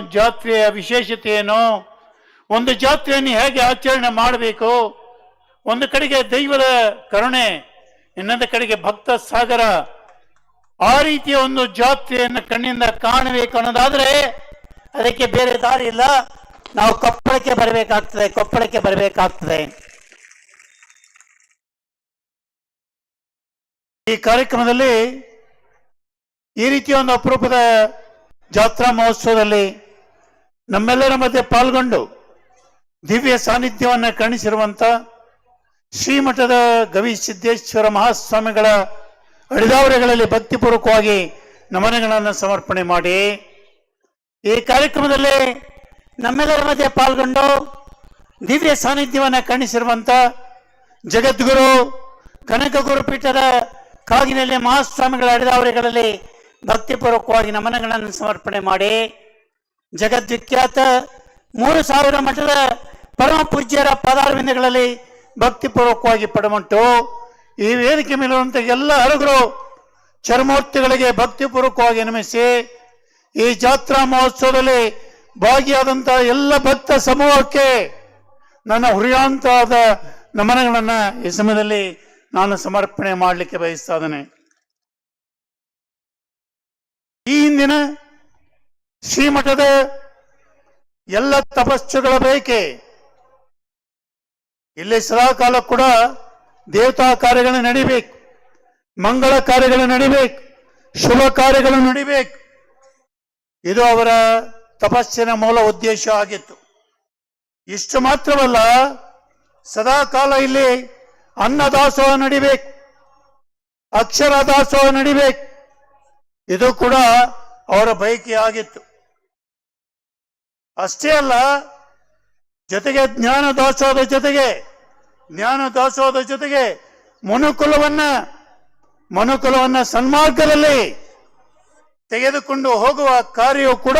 ಜಾತ್ರೆಯ ವಿಶೇಷತೆ ಏನು ಒಂದು ಜಾತ್ರೆಯನ್ನು ಹೇಗೆ ಆಚರಣೆ ಮಾಡಬೇಕು? ಒಂದು ಕಡೆಗೆ ದೈವದ ಕರುಣೆ, ಇನ್ನೊಂದು ಕಡೆಗೆ ಭಕ್ತ ಸಾಗರ. ಆ ರೀತಿಯ ಒಂದು ಜಾತ್ರೆಯನ್ನು ಕಣ್ಣಿಂದ ಕಾಣಬೇಕು ಅನ್ನೋದಾದ್ರೆ ಅದಕ್ಕೆ ಬೇರೆ ದಾರಿ ಇಲ್ಲ. ನಾವು ಕೊಪ್ಪಳಕ್ಕೆ ಬರಬೇಕಾಗ್ತದೆ ಕೊಪ್ಪಳಕ್ಕೆ ಬರಬೇಕಾಗ್ತದೆ. ಈ ಕಾರ್ಯಕ್ರಮದಲ್ಲಿ ಈ ರೀತಿಯ ಒಂದು ಅಪರೂಪದ ಜಾತ್ರಾ ಮಹೋತ್ಸವದಲ್ಲಿ ನಮ್ಮೆಲ್ಲರ ಮಧ್ಯೆ ಪಾಲ್ಗೊಂಡು ದಿವ್ಯ ಸಾನ್ನಿಧ್ಯವನ್ನು ಕಾಣಿಸಿರುವಂತ ಶ್ರೀಮಠದ ಗವಿ ಸಿದ್ದೇಶ್ವರ ಮಹಾಸ್ವಾಮಿಗಳ ಅಡಿದಾವರೆಗಳಲ್ಲಿ ಭಕ್ತಿಪೂರ್ವಕವಾಗಿ ನಮನಗಳನ್ನು ಸಮರ್ಪಣೆ ಮಾಡಿ ಈ ಕಾರ್ಯಕ್ರಮದಲ್ಲಿ ನಮ್ಮೆಲ್ಲರ ಮಧ್ಯೆ ಪಾಲ್ಗೊಂಡು ದಿವ್ಯ ಸಾನ್ನಿಧ್ಯವನ್ನು ಕಾಣಿಸಿರುವಂತ ಜಗದ್ಗುರು ಕನಕ ಗುರುಪೀಠದ ಕಾಗಿನಲ್ಲಿ ಮಹಾಸ್ವಾಮಿಗಳ ಅಡಿದಾವರೆಗಳಲ್ಲಿ ಭಕ್ತಿಪೂರ್ವಕವಾಗಿ ನಮನಗಳನ್ನು ಸಮರ್ಪಣೆ ಮಾಡಿ ಜಗದ್ವಿಖ್ಯಾತ ಮೂರು ಸಾವಿರ ಮಠದ ಪರಮ ಪೂಜ್ಯರ ಪದಾರ್ವಿಂದಗಳಲ್ಲಿ ಭಕ್ತಿಪೂರ್ವಕವಾಗಿ ಪಡಮಂಟು. ಈ ವೇದಿಕೆ ಮೇಲಿರುವಂಥ ಎಲ್ಲ ಹರಗರು ಚರ್ಮೂರ್ತಿಗಳಿಗೆ ಭಕ್ತಿಪೂರ್ವಕವಾಗಿ ನಮಿಸಿ, ಈ ಜಾತ್ರಾ ಮಹೋತ್ಸವದಲ್ಲಿ ಭಾಗಿಯಾದಂಥ ಎಲ್ಲ ಭಕ್ತ ಸಮೂಹಕ್ಕೆ ನನ್ನ ಹುರಿಯಾಂತಾದ ನಮನಗಳನ್ನು ಈ ಸಮಯದಲ್ಲಿ ನಾನು ಸಮರ್ಪಣೆ ಮಾಡಲಿಕ್ಕೆ ಬಯಸ್ತಾ ಇದ್ದೇನೆ. ಈ ಹಿಂದಿನ ಶ್ರೀಮಠದ ಎಲ್ಲ ತಪಸ್ಸುಗಳ ಬೇಕೆ ಇಲ್ಲಿ ಸದಾಕಾಲ ಕೂಡ ದೇವತಾ ಕಾರ್ಯಗಳು ನಡಿಬೇಕು. ಮಂಗಳ ಕಾರ್ಯಗಳು ನಡಿಬೇಕು. ಶುಭ ಕಾರ್ಯಗಳು ನಡಿಬೇಕು. ಇದು ಅವರ ತಪಸ್ಸಿನ ಮೂಲ ಉದ್ದೇಶ ಆಗಿತ್ತು. ಇಷ್ಟು ಮಾತ್ರವಲ್ಲ ಸದಾಕಾಲ ಇಲ್ಲಿ ಅನ್ನದಾಸೋಹ ನಡಿಬೇಕು. ಅಕ್ಷರ ದಾಸೋಹ ನಡಿಬೇಕು. ಇದು ಕೂಡ ಅವರ ಬಯಕೆ ಆಗಿತ್ತು. ಅಷ್ಟೇ ಅಲ್ಲ, ಜೊತೆಗೆ ಜ್ಞಾನ ದಾಸೋಹದ ಜೊತೆಗೆ, ಜ್ಞಾನ ದಾಸೋಹದ ಜೊತೆಗೆ ಮನುಕುಲವನ್ನ ಮನುಕುಲವನ್ನ ಸನ್ಮಾರ್ಗದಲ್ಲಿ ತೆಗೆದುಕೊಂಡು ಹೋಗುವ ಕಾರ್ಯವು ಕೂಡ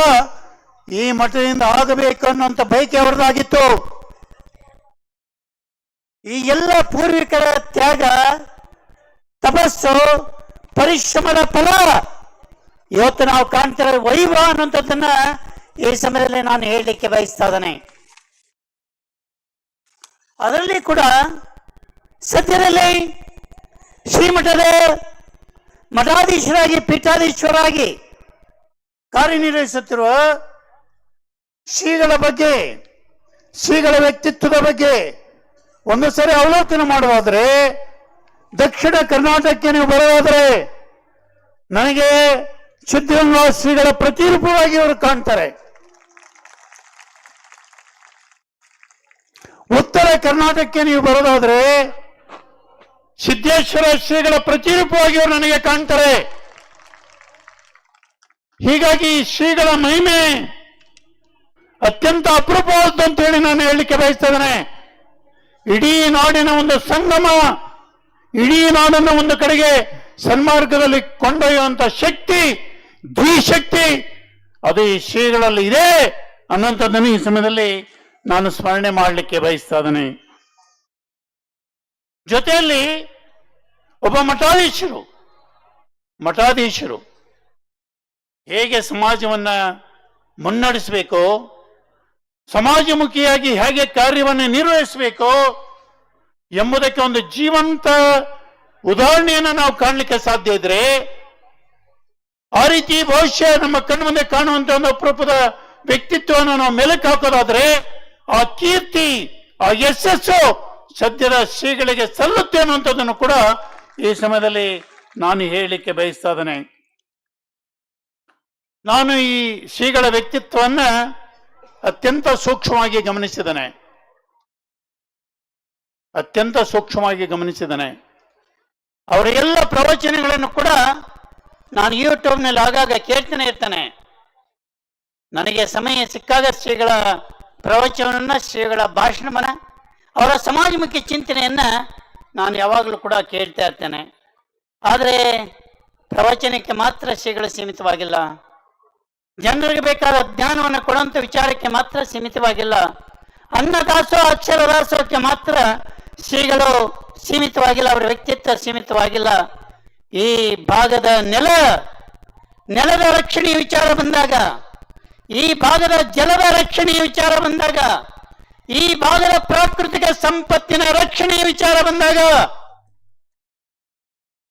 ಈ ಮಠದಿಂದ ಆಗಬೇಕು ಅನ್ನುವಂತ ಬಯಕೆ ಅವರದಾಗಿತ್ತು. ಈ ಎಲ್ಲ ಪೂರ್ವಿಕರ ತ್ಯಾಗ, ತಪಸ್ಸು, ಪರಿಶ್ರಮದ ಫಲ, ಇವತ್ತು ನಾವು ಕಾಣ್ತಿರೋ ವೈಭವ ಅನ್ನುವಂಥದ್ದನ್ನ ಈ ಸಮಯದಲ್ಲಿ ನಾನು ಹೇಳಲಿಕ್ಕೆ ಬಯಸ್ತಾ ಇದ್ದೇನೆ ಅದರಲ್ಲಿ ಕೂಡ ಸದ್ಯದಲ್ಲಿ ಶ್ರೀಮಠದ ಮಠಾಧೀಶರಾಗಿ ಪೀಠಾಧೀಶರಾಗಿ ಕಾರ್ಯನಿರ್ವಹಿಸುತ್ತಿರುವ ಶ್ರೀಗಳ ಬಗ್ಗೆ, ಶ್ರೀಗಳ ವ್ಯಕ್ತಿತ್ವದ ಬಗ್ಗೆ ಒಂದು ಸರಿ ಅವಲೋಕನ ಮಾಡುವಾದ್ರೆ, ದಕ್ಷಿಣ ಕರ್ನಾಟಕಕ್ಕೆ ನೀವು ಬರೋದಾದ್ರೆ ನನಗೆ ಸಿದ್ಧಗಂಗಾ ಶ್ರೀಗಳ ಪ್ರತಿರೂಪವಾಗಿ ಅವರು ಕಾಣ್ತಾರೆ. ಉತ್ತರ ಕರ್ನಾಟಕಕ್ಕೆ ನೀವು ಬರೋದಾದ್ರೆ ಸಿದ್ದೇಶ್ವರ ಶ್ರೀಗಳ ಪ್ರತಿರೂಪವಾಗಿ ಅವರು ನನಗೆ ಕಾಣ್ತಾರೆ. ಹೀಗಾಗಿ ಶ್ರೀಗಳ ಮಹಿಮೆ ಅತ್ಯಂತ ಅಪರೂಪವಾದ್ದು ಅಂತ ಹೇಳಿ ನಾನು ಹೇಳಲಿಕ್ಕೆ ಬಯಸ್ತಾ ಇದ್ದೇನೆ ಇಡೀ ನಾಡಿನ ಒಂದು ಸಂಗಮ, ಇಡೀ ನಾಡನ್ನು ಒಂದು ಕಡೆಗೆ ಸನ್ಮಾರ್ಗದಲ್ಲಿ ಕೊಂಡೊಯ್ಯುವಂತ ಶಕ್ತಿ, ದ್ವಿಶಕ್ತಿ, ಅದು ಈ ಶ್ರೀಗಳಲ್ಲಿ ಇದೆ ಅನ್ನುವಂಥದ್ದನ್ನು ಈ ಸಮಯದಲ್ಲಿ ನಾನು ಸ್ಮರಣೆ ಮಾಡಲಿಕ್ಕೆ ಬಯಸ್ತಾ ಇದ್ದೇನೆ. ಜೊತೆಯಲ್ಲಿ ಒಬ್ಬ ಮಠಾಧೀಶರು ಮಠಾಧೀಶರು ಹೇಗೆ ಸಮಾಜವನ್ನ ಮುನ್ನಡೆಸಬೇಕು, ಸಮಾಜಮುಖಿಯಾಗಿ ಹೇಗೆ ಕಾರ್ಯವನ್ನು ನಿರ್ವಹಿಸಬೇಕು ಎಂಬುದಕ್ಕೆ ಒಂದು ಜೀವಂತ ಉದಾಹರಣೆಯನ್ನು ನಾವು ಕಾಣಲಿಕ್ಕೆ ಸಾಧ್ಯ ಇದ್ರೆ, ಆ ರೀತಿ ಭವಿಷ್ಯ ನಮ್ಮ ಕಣ್ಣು ಮುಂದೆ ಕಾಣುವಂತ ಒಂದು ಅಪರೂಪದ ವ್ಯಕ್ತಿತ್ವವನ್ನು ನಾವು ಮೆಲುಕು ಹಾಕೋದಾದ್ರೆ ಆ ಕೀರ್ತಿ, ಆ ಯಶಸ್ಸು ಸದ್ಯದ ಶ್ರೀಗಳಿಗೆ ಸಲ್ಲುತ್ತೆ ಅನ್ನುವಂಥದ್ದನ್ನು ಕೂಡ ಈ ಸಮಯದಲ್ಲಿ ನಾನು ಹೇಳಲಿಕ್ಕೆ ಬಯಸ್ತಾ ಇದ್ದೇನೆ. ನಾನು ಈ ಶ್ರೀಗಳ ವ್ಯಕ್ತಿತ್ವವನ್ನ ಅತ್ಯಂತ ಸೂಕ್ಷ್ಮವಾಗಿ ಗಮನಿಸಿದ್ದೇನೆ. ಅತ್ಯಂತ ಸೂಕ್ಷ್ಮವಾಗಿ ಗಮನಿಸಿದ್ದೇನೆ. ಅವರ ಎಲ್ಲ ಪ್ರವಚನಗಳನ್ನು ಕೂಡ ನಾನು ಯೂಟ್ಯೂಬ್ನಲ್ಲಿ ಆಗಾಗ ಕೇಳ್ತಾನೆ ಇರ್ತೇನೆ. ನನಗೆ ಸಮಯ ಸಿಕ್ಕಾಗ ಶ್ರೀಗಳ ಪ್ರವಚನವನ್ನ ಶ್ರೀಗಳ ಭಾಷಣವನ್ನು, ಅವರ ಸಮಾಜಮುಖಿ ಚಿಂತನೆಯನ್ನು ನಾನು ಯಾವಾಗಲೂ ಕೂಡ ಕೇಳ್ತಾ ಇರ್ತೇನೆ. ಆದರೆ ಪ್ರವಚನಕ್ಕೆ ಮಾತ್ರ ಶ್ರೀಗಳು ಸೀಮಿತವಾಗಿಲ್ಲ. ಜನರಿಗೆ ಬೇಕಾದ ಜ್ಞಾನವನ್ನು ಕೊಡುವಂಥ ವಿಚಾರಕ್ಕೆ ಮಾತ್ರ ಸೀಮಿತವಾಗಿಲ್ಲ. ಅನ್ನದಾಸೋ ಅಕ್ಷರ ದಾಸೋಹಕ್ಕೆ ಮಾತ್ರ ಶ್ರೀಗಳು ಸೀಮಿತವಾಗಿಲ್ಲ, ಅವರ ವ್ಯಕ್ತಿತ್ವ ಸೀಮಿತವಾಗಿಲ್ಲ. ಈ ಭಾಗದ ನೆಲ, ನೆಲದ ರಕ್ಷಣೆಯ ವಿಚಾರ ಬಂದಾಗ ಈ ಭಾಗದ ಜಲದ ರಕ್ಷಣೆಯ ವಿಚಾರ ಬಂದಾಗ, ಈ ಭಾಗದ ಪ್ರಾಕೃತಿಕ ಸಂಪತ್ತಿನ ರಕ್ಷಣೆಯ ವಿಚಾರ ಬಂದಾಗ,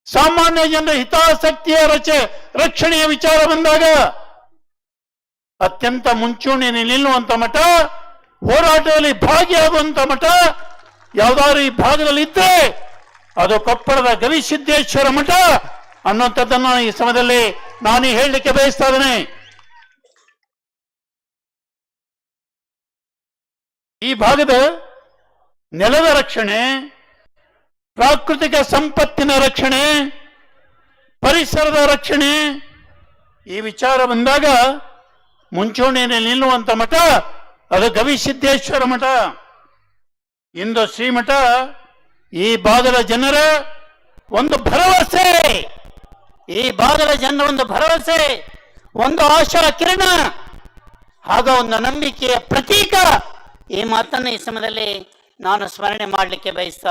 ಸಾಮಾನ್ಯ ಜನರ ಹಿತಾಸಕ್ತಿಯ ರಚ, ರಕ್ಷಣೆಯ ವಿಚಾರ ಬಂದಾಗ, ಅತ್ಯಂತ ಮುಂಚೂಣಿಯಲ್ಲಿ ನಿಲ್ಲುವಂತ ಮಠ, ಹೋರಾಟದಲ್ಲಿ ಭಾಗಿಯಾಗುವಂತ ಮಠ, ಯಾವ್ದಾದ್ರು ಈ ಭಾಗದಲ್ಲಿ ಇದ್ರೆ, ಅದು ಕೊಪ್ಪಳದ ಗವಿಸಿದ್ದೇಶ್ವರ ಮಠ ಅನ್ನುವಂಥದ್ದನ್ನು ಈ ಸಮಯದಲ್ಲಿ ನಾನು ಹೇಳಲಿಕ್ಕೆ ಬಯಸ್ತಾ ಇದ್ದೇನೆ. ಈ ಭಾಗದ ನೆಲದ ರಕ್ಷಣೆ, ಪ್ರಾಕೃತಿಕ ಸಂಪತ್ತಿನ ರಕ್ಷಣೆ, ಪರಿಸರದ ರಕ್ಷಣೆ, ಈ ವಿಚಾರ ಬಂದಾಗ ಮುಂಚೂಣಿಯಲ್ಲಿ ನಿಲ್ಲುವಂತ ಮಠ, ಅದು ಗವಿಸಿದ್ದೇಶ್ವರ ಮಠ. ಇಂದು ಶ್ರೀಮಠ, ಈ ಭಾಗದ ಜನರ ಒಂದು ಭರವಸೆ, ಈ ಭಾಗದ ಜನರ ಒಂದು ಭರವಸೆ, ಒಂದು ಆಶಾ ಕಿರಣ ಹಾಗ ಒಂದು ನಂಬಿಕೆಯ ಪ್ರತೀಕ ಈ ಮಾತನ್ನು ಈ ಸಮಯದಲ್ಲಿ ನಾನು ಸ್ಮರಣೆ ಮಾಡಲಿಕ್ಕೆ ಬಯಸ್ತಾ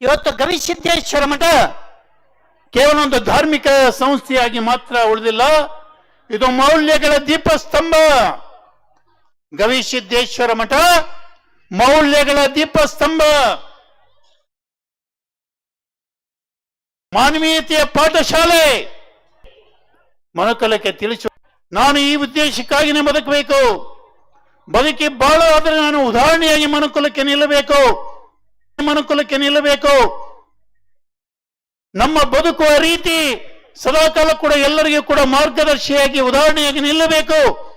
ಇವತ್ತು ಗವಿಸಿದ್ದೇಶ್ವರ ಮಠ ಕೇವಲ ಒಂದು ಧಾರ್ಮಿಕ ಸಂಸ್ಥೆಯಾಗಿ ಮಾತ್ರ ಉಳಿದಿಲ್ಲ, ಇದು ಮೌಲ್ಯಗಳ ದೀಪಸ್ತಂಭ. ಗವಿಸಿದ್ದೇಶ್ವರ ಮಠ ಮೌಲ್ಯಗಳ ದೀಪಸ್ತಂಭ. ಮಾನವೀಯತೆಯ ಪಾಠಶಾಲೆ. ಮನುಕುಲಕ್ಕೆ ತಿಳಿಸು ನಾನು ಈ ಉದ್ದೇಶಕ್ಕಾಗಿನೇ ಬದುಕಬೇಕು ಬದುಕಿ ಬಾಳೋದ್ರೆ ನಾನು ಉದಾಹರಣೆಯಾಗಿ ಮನುಕುಲಕ್ಕೆ ನಿಲ್ಲಬೇಕು. ಮನುಕುಲಕ್ಕೆ ನಿಲ್ಲಬೇಕು. ನಮ್ಮ ಬದುಕುವ ರೀತಿ ಸದಾಕಾಲ ಕೂಡ ಎಲ್ಲರಿಗೂ ಕೂಡ ಮಾರ್ಗದರ್ಶಿಯಾಗಿ ಉದಾಹರಣೆಯಾಗಿ ನಿಲ್ಲಬೇಕು.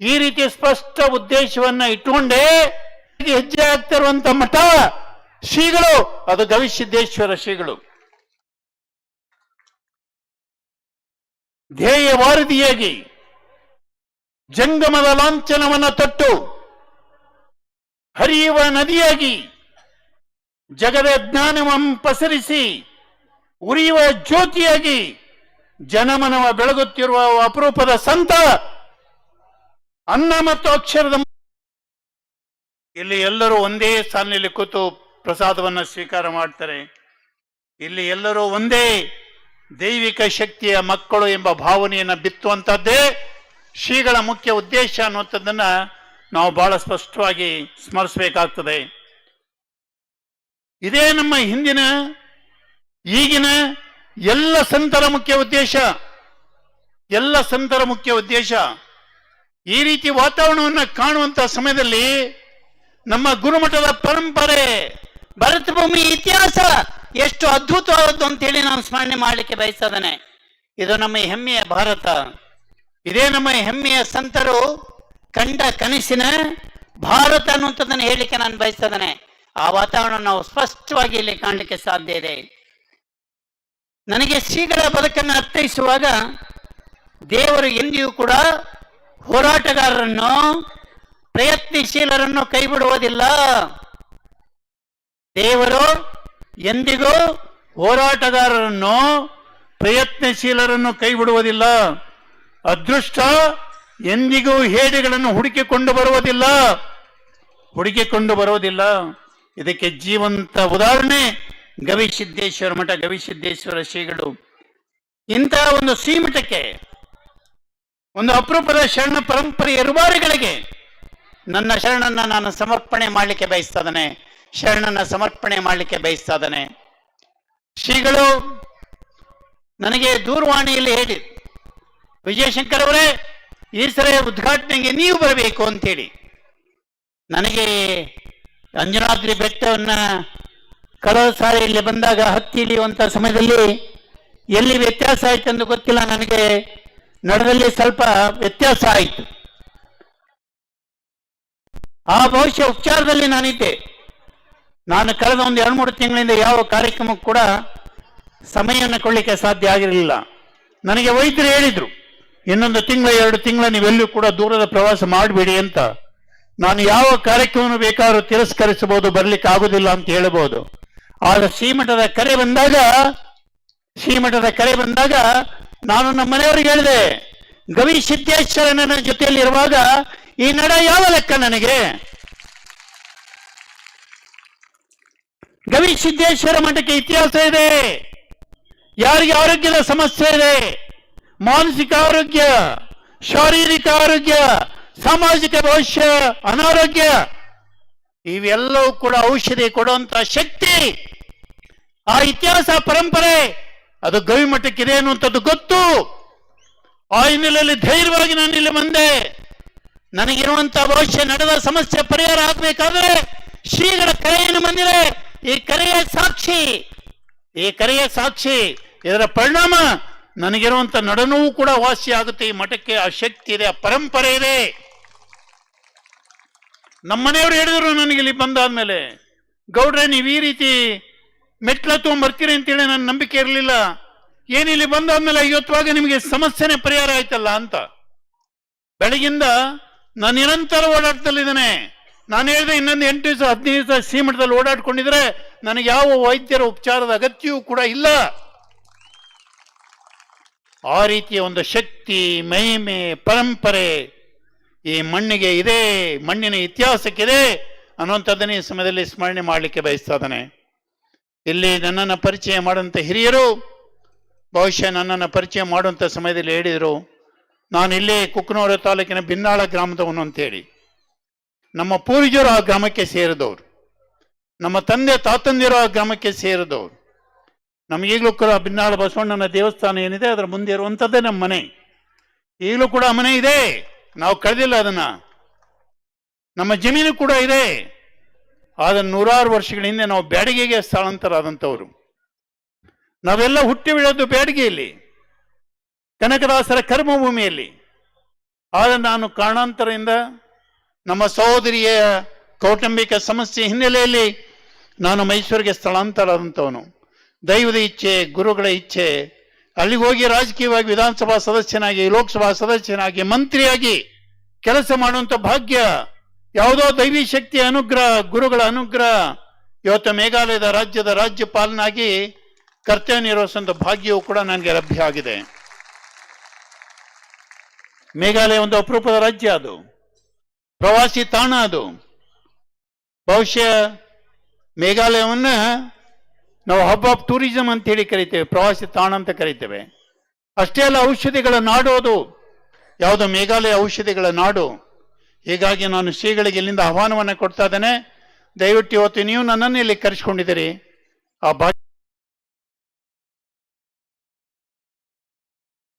ಈ ರೀತಿ ಸ್ಪಷ್ಟ ಉದ್ದೇಶವನ್ನ ಇಟ್ಟುಕೊಂಡೇ ಹೆಜ್ಜೆ ಆಗ್ತಿರುವಂತ ಮಠ ಶ್ರೀಗಳು, ಅದು ಗವಿಸಿದ್ದೇಶ್ವರ ಶ್ರೀಗಳು. ಧ್ಯೇಯ ವಾರದಿಯಾಗಿ ಜಂಗಮದ ಲಾಂಛನವನ್ನ ತೊಟ್ಟು ಹರಿಯುವ ನದಿಯಾಗಿ ಜಗದ ಜ್ಞಾನವಂ ಪಸರಿಸಿ ಉರಿಯುವ ಜ್ಯೋತಿಯಾಗಿ ಜನಮನವ ಬೆಳಗುತ್ತಿರುವ ಅಪರೂಪದ ಸಂತ ಅನ್ನ ಮತ್ತು ಅಕ್ಷರದ ಇಲ್ಲಿ ಎಲ್ಲರೂ ಒಂದೇ ಸಾಲಿನಲ್ಲಿ ಕೂತು ಪ್ರಸಾದವನ್ನ ಸ್ವೀಕಾರ ಮಾಡ್ತಾರೆ. ಇಲ್ಲಿ ಎಲ್ಲರೂ ಒಂದೇ ದೈವಿಕ ಶಕ್ತಿಯ ಮಕ್ಕಳು ಎಂಬ ಭಾವನೆಯನ್ನು ಬಿತ್ತುವಂತದ್ದೇ ಶ್ರೀಗಳ ಮುಖ್ಯ ಉದ್ದೇಶ ಅನ್ನುವಂಥದ್ದನ್ನ ನಾವು ಬಹಳ ಸ್ಪಷ್ಟವಾಗಿ ಸ್ಮರಿಸಬೇಕಾಗ್ತದೆ. ಇದೇ ನಮ್ಮ ಹಿಂದಿನ, ಈಗಿನ ಎಲ್ಲ ಸಂತರ ಮುಖ್ಯ ಉದ್ದೇಶ, ಎಲ್ಲ ಸಂತರ ಮುಖ್ಯ ಉದ್ದೇಶ, ಈ ರೀತಿ ವಾತಾವರಣವನ್ನು ಕಾಣುವಂತ ಸಮಯದಲ್ಲಿ ನಮ್ಮ ಗುರುಮಠದ ಪರಂಪರೆ ಭರತ ಭೂಮಿ ಇತಿಹಾಸ ಎಷ್ಟು ಅದ್ಭುತವಾದದ್ದು ಅಂತ ಹೇಳಿ ನಾನು ಸ್ಮರಣೆ ಮಾಡಲಿಕ್ಕೆ ಬಯಸ್ತಾ ಇದು ನಮ್ಮ ಹೆಮ್ಮೆಯ ಭಾರತ. ಇದೇ ನಮ್ಮ ಹೆಮ್ಮೆಯ ಸಂತರು ಕಂಡ ಕನಸಿನ ಭಾರತ ಅನ್ನುವಂಥದ್ದನ್ನು ಹೇಳಲಿಕ್ಕೆ ನಾನು ಬಯಸ್ತದಾನೆ ಆ ವಾತಾವರಣ ನಾವು ಸ್ಪಷ್ಟವಾಗಿ ಇಲ್ಲಿ ಕಾಣಲಿಕ್ಕೆ ಸಾಧ್ಯ ಇದೆ. ನನಗೆ ಶ್ರೀಗಳ ಬದುಕನ್ನು ಅರ್ಥೈಸುವಾಗ ದೇವರು ಎಂದಿಗೂ ಕೂಡ ಹೋರಾಟಗಾರರನ್ನು, ಪ್ರಯತ್ನಶೀಲರನ್ನು ಕೈ ಬಿಡುವುದಿಲ್ಲ ದೇವರು ಎಂದಿಗೂ ಹೋರಾಟಗಾರರನ್ನು, ಪ್ರಯತ್ನಶೀಲರನ್ನು ಕೈ ಬಿಡುವುದಿಲ್ಲ ಅದೃಷ್ಟ ಎಂದಿಗೂ ಹೇಡಿಗಳನ್ನು ಹುಡುಕಿಕೊಂಡು ಬರುವುದಿಲ್ಲ. ಹುಡುಕಿಕೊಂಡು ಬರುವುದಿಲ್ಲ. ಇದಕ್ಕೆ ಜೀವಂತ ಉದಾಹರಣೆ ಗವಿಸಿದ್ದೇಶ್ವರ ಮಠ, ಗವಿಸಿದ್ದೇಶ್ವರ ಶ್ರೀಗಳು. ಇಂತಹ ಒಂದು ಸೀಮಿತಕ್ಕೆ, ಒಂದು ಅಪರೂಪದ ಶರಣ ಪರಂಪರೆ ಇರುವಾರಿಗಳಿಗೆ ನನ್ನ ಶರಣನ್ನ ನಾನು ಸಮರ್ಪಣೆ ಮಾಡಲಿಕ್ಕೆ ಬಯಸ್ತಾದನೆ, ಶರಣನ್ನ ಸಮರ್ಪಣೆ ಮಾಡಲಿಕ್ಕೆ ಬಯಸ್ತಾದನೆ. ಶ್ರೀಗಳು, ನನಗೆ ದೂರವಾಣಿಯಲ್ಲಿ ಹೇಳಿ ವಿಜಯಶಂಕರ್ ಅವರೇ ಈ ಸಲ ಉದ್ಘಾಟನೆಗೆ ನೀವು ಬರಬೇಕು ಅಂತೇಳಿ ನನಗೆ ಅಂಜನಾದ್ರಿ ಬೆಟ್ಟವನ್ನ ಕಳೆದ ಸಾರಿ ಇಲ್ಲಿ ಬಂದಾಗ ಹತ್ತಿ ಇಳಿಯುವಂಥ ಸಮಯದಲ್ಲಿ ಎಲ್ಲಿ ವ್ಯತ್ಯಾಸ ಆಯ್ತು ಅಂತ ಗೊತ್ತಿಲ್ಲ, ನನಗೆ ನಡದಲ್ಲಿ ಸ್ವಲ್ಪ ವ್ಯತ್ಯಾಸ ಆಯಿತು. ಆ ಬಹುಶಃ ಉಪಚಾರದಲ್ಲಿ ನಾನಿದ್ದೆ. ನಾನು ಕಳೆದ ಒಂದು ಎರಡು ಮೂರು ತಿಂಗಳಿಂದ ಯಾವ ಕಾರ್ಯಕ್ರಮಕ್ಕೂ ಕೂಡ ಸಮಯವನ್ನು ಕೊಡಲಿಕ್ಕೆ ಸಾಧ್ಯ ಆಗಿರಲಿಲ್ಲ. ನನಗೆ ವೈದ್ಯರು ಹೇಳಿದ್ರು ಇನ್ನೊಂದು ತಿಂಗಳ, ಎರಡು ತಿಂಗಳ ನೀವೆಲ್ಲೂ ಕೂಡ ದೂರದ ಪ್ರವಾಸ ಮಾಡಬೇಡಿ ಅಂತ. ನಾನು ಯಾವ ಕಾರ್ಯಕ್ರಮ ಬೇಕಾದರೂ ತಿರಸ್ಕರಿಸಬಹುದು, ಬರ್ಲಿಕ್ಕೆ ಆಗುದಿಲ್ಲ ಅಂತ ಹೇಳಬಹುದು ಆದ್ರೆ ಶ್ರೀಮಠದ ಕರೆ ಬಂದಾಗ, ಶ್ರೀಮಠದ ಕರೆ ಬಂದಾಗ ನಾನು ನಮ್ಮ ಮನೆಯವರಿಗೆ ಹೇಳಿದೆ, ಗವಿ ಸಿದ್ದೇಶ್ವರನ ಜೊತೆಯಲ್ಲಿ ಇರುವಾಗ ಈ ನಡ ಯಾವ ಲೆಕ್ಕ ನನಗೆ? ಗವಿ ಸಿದ್ದೇಶ್ವರ ಮಠಕ್ಕೆ ಇತಿಹಾಸ ಇದೆ. ಯಾರಿಗೆ ಆರೋಗ್ಯದ ಸಮಸ್ಯೆ ಇದೆ? ಮಾನಸಿಕ ಆರೋಗ್ಯ, ಶಾರೀರಿಕ ಆರೋಗ್ಯ, ಸಾಮಾಜಿಕ ಭವಿಷ್ಯ, ಅನಾರೋಗ್ಯ, ಇವೆಲ್ಲವೂ ಕೂಡ ಔಷಧಿ ಕೊಡುವಂತ ಶಕ್ತಿ. ಆ ಇತಿಹಾಸ, ಪರಂಪರೆ, ಅದು ಗವಿಮಠಕ್ಕಿದೆ ಅನ್ನುವಂಥದ್ದು ಗೊತ್ತು. ಆ ಹಿನ್ನೆಲೆಯಲ್ಲಿ ಧೈರ್ಯವಾಗಿ ನಾನು ಇಲ್ಲಿ ಬಂದೆ. ನನಗಿರುವಂತಹ ಭವಿಷ್ಯ ನಡೆದ ಸಮಸ್ಯೆ ಪರಿಹಾರ ಆಗಬೇಕಾದ್ರೆ ಶ್ರೀಗಳ ಕರೆಯನ್ನು ಬಂದಿದೆ. ಈ ಕರೆಯ ಸಾಕ್ಷಿ, ಈ ಕರೆಯ ಸಾಕ್ಷಿ, ಇದರ ಪರಿಣಾಮ ನನಗಿರುವಂತ ನಡನವೂ ಕೂಡ ವಾಸಿ ಆಗುತ್ತೆ ಈ ಮಠಕ್ಕೆ. ಆ ಶಕ್ತಿ ಇದೆ, ಆ ಪರಂಪರೆ ಇದೆ. ನಮ್ಮನೆಯವರು ಹೇಳಿದ್ರು ನನಗೆ ಇಲ್ಲಿ ಬಂದಾದ್ಮೇಲೆ, ಗೌಡ್ರೆ ನೀವು ಈ ರೀತಿ ಮೆಟ್ಲ ಬರ್ತೀರಿ ಅಂತೇಳಿ ನನ್ನ ನಂಬಿಕೆ ಇರಲಿಲ್ಲ. ಏನಿಲ್ಲಿ ಬಂದಾದ್ಮೇಲೆ ಐವತ್ತುವಾಗ ನಿಮಗೆ ಸಮಸ್ಯೆನೇ ಪರಿಹಾರ ಆಯ್ತಲ್ಲ ಅಂತ. ಬೆಳಗಿಂದ ನಾನು ನಿರಂತರ ಓಡಾಟದಲ್ಲಿದ್ದೇನೆ ನಾನು ಹೇಳಿದೆ ಇನ್ನೊಂದು ಎಂಟು ದಿವಸ, ಹದಿನೈದು ದಿವಸ ಶ್ರೀಮಠದಲ್ಲಿ ಓಡಾಡ್ಕೊಂಡಿದ್ರೆ ನನಗೆ ಯಾವ ವೈದ್ಯರ ಉಪಚಾರದ ಅಗತ್ಯವೂ ಕೂಡ ಇಲ್ಲ. ಆ ರೀತಿಯ ಒಂದು ಶಕ್ತಿ, ಮಹಿಮೆ, ಪರಂಪರೆ ಈ ಮಣ್ಣಿಗೆ ಇದೆ, ಮಣ್ಣಿನ ಇತಿಹಾಸಕ್ಕಿದೆ ಅನ್ನುವಂಥದ್ದನ್ನೇ ಈ ಸಮಯದಲ್ಲಿ ಸ್ಮರಣೆ ಮಾಡಲಿಕ್ಕೆ ಬಯಸ್ತಾ ಇಲ್ಲಿ ನನ್ನನ್ನು ಪರಿಚಯ ಮಾಡುವಂಥ ಹಿರಿಯರು, ಬಹುಶಃ ನನ್ನನ್ನು ಪರಿಚಯ ಮಾಡುವಂಥ ಸಮಯದಲ್ಲಿ ಹೇಳಿದರು, ನಾನು ಇಲ್ಲೇ ಕುಕ್ಕನೂರು ತಾಲೂಕಿನ ಬಿನ್ನಾಳ ಗ್ರಾಮದವನು ಅಂತೇಳಿ. ನಮ್ಮ ಪೂರ್ವಜರು ಆ ಗ್ರಾಮಕ್ಕೆ ಸೇರಿದವರು. ನಮ್ಮ ತಂದೆ ತಾತಂದಿರು ಆ ಗ್ರಾಮಕ್ಕೆ ಸೇರಿದವರು. ನಮಗೀಗಲೂ ಕೂಡ ಬಿನ್ನಾಳ ಬಸವಣ್ಣನ ದೇವಸ್ಥಾನ ಏನಿದೆ, ಅದರ ಮುಂದೆ ಇರುವಂಥದ್ದೇ ನಮ್ಮ ಮನೆ. ಈಗಲೂ ಕೂಡ ಮನೆ ಇದೆ. ನಾವು ಕಳೆದಿಲ್ಲ ಅದನ್ನ. ನಮ್ಮ ಜಮೀನು ಕೂಡ ಇದೆ. ಆದ ನೂರಾರು ವರ್ಷಗಳ ಹಿಂದೆ ನಾವು ಬ್ಯಾಡಿಗೆಗೆ ಸ್ಥಳಾಂತರ ಆದಂಥವ್ರು ನಾವೆಲ್ಲ ಹುಟ್ಟಿ ಬಿಡೋದು ಬ್ಯಾಡಿಗೆಯಲ್ಲಿ, ಕನಕದಾಸರ ಕರ್ಮಭೂಮಿಯಲ್ಲಿ. ಆದ ನಾನು ಕಾರಣಾಂತರದಿಂದ ನಮ್ಮ ಸಹೋದರಿಯ ಕೌಟುಂಬಿಕ ಸಮಸ್ಯೆ ಹಿನ್ನೆಲೆಯಲ್ಲಿ ನಾನು ಮೈಸೂರಿಗೆ ಸ್ಥಳಾಂತರ ಆದಂಥವನು ದೈವದ ಇಚ್ಛೆ, ಗುರುಗಳ ಇಚ್ಛೆ, ಅಲ್ಲಿಗೆ ಹೋಗಿ ರಾಜಕೀಯವಾಗಿ ವಿಧಾನಸಭಾ ಸದಸ್ಯನಾಗಿ, ಲೋಕಸಭಾ ಸದಸ್ಯನಾಗಿ, ಮಂತ್ರಿಯಾಗಿ ಕೆಲಸ ಮಾಡುವಂತ ಭಾಗ್ಯ, ಯಾವುದೋ ದೈವಿ ಶಕ್ತಿಯ ಅನುಗ್ರಹ, ಗುರುಗಳ ಅನುಗ್ರಹ, ಇವತ್ತು ಮೇಘಾಲಯದ ರಾಜ್ಯದ ರಾಜ್ಯಪಾಲನಾಗಿ ಕರ್ತವ್ಯ ನಿರ್ವಹಿಸುವಂತ ಭಾಗ್ಯವು ಕೂಡ ನನಗೆ ಲಭ್ಯ ಆಗಿದೆ. ಮೇಘಾಲಯ ಒಂದು ಅಪರೂಪದ ರಾಜ್ಯ ಅದು. ಪ್ರವಾಸಿ ತಾಣ ಅದು. ಬಹುಶಃ ಮೇಘಾಲಯವನ್ನ ನಾವು ಹಬ್ ಆಫ್ ಟೂರಿಸಂ ಅಂತ ಹೇಳಿ ಕರಿತೇವೆ, ಪ್ರವಾಸಿ ತಾಣ ಅಂತ ಕರಿತೇವೆ. ಅಷ್ಟೇ ಅಲ್ಲ, ಔಷಧಿಗಳ ನಾಡು ಅದು ಯಾವುದೋ ಮೇಘಾಲಯ ಔಷಧಿಗಳ ನಾಡು. ಹೀಗಾಗಿ ನಾನು ಶ್ರೀಗಳಿಗೆ ಇಲ್ಲಿಂದ ಆಹ್ವಾನವನ್ನು ಕೊಡ್ತಾ ಇದ್ದೇನೆ. ದಯವಿಟ್ಟು ಇವತ್ತು ನೀವು ನನ್ನನ್ನು ಇಲ್ಲಿ ಕರೆಸ್ಕೊಂಡಿದ್ದೀರಿ. ಆ ಭಾಗ್ಯ